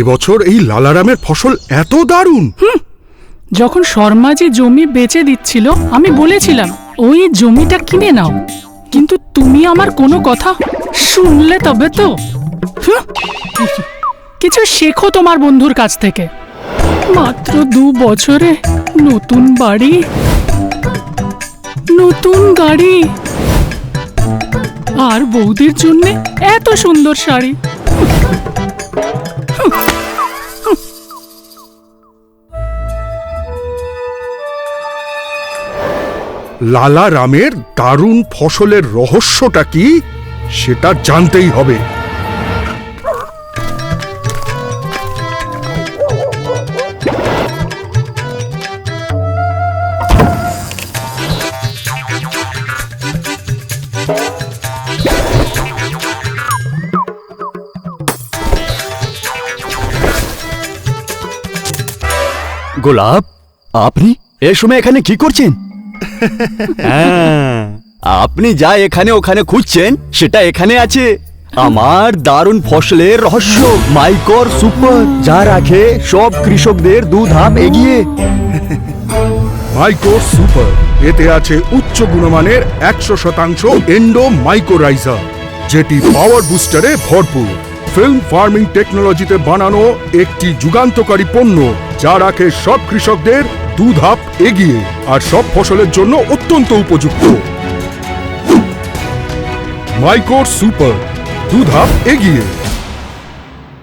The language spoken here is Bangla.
এবছর এই লালারামের ফসল এত দারুণ। যখন শর্মা যে জমি বেচে দিচ্ছিল, আমি বলেছিলাম, ওই জমিটা কিনে নাও। কিন্তু তুমি আমার কোনো কথা শুনলে তবে তো। কিছু শেখো তোমার বন্ধুর কাছ থেকে। মাত্র দু বছরে নতুন বাড়ি, নতুন গাড়ি, আর বৌদির জন্য এত সুন্দর শাড়ি। লালারামের দারুণ ফসলের রহস্যটা কি সেটা জানতেই হবে। গোলাপ আপনি? এ সময় এখানে কি করছেন? হ্যাঁ, আপনি যা এখানে ওখানে খুঁজছেন সেটা এখানে আছে। আমার দারুণ ফসলের রহস্য মাইকর সুপার যা রাখে সব কৃষকদের দু ধাপ এগিয়ে। মাইকো সুপার এতে আছে উচ্চ গুণমানের একশো শতাংশ এন্ডো মাইকোরাইজার যেটি পাওয়ার বুস্টারে ভরপুর। ফিল্ম ফার্মিং টেকনোলজিতে বানানো একটি যুগান্তকারী পণ্য, যা রাখে সব কৃষকদের দু ধাপ এগিয়ে, আর সব ফসলের জন্য অত্যন্ত উপযুক্ত। মাইকোর সুপার, দু ধাপ এগিয়ে।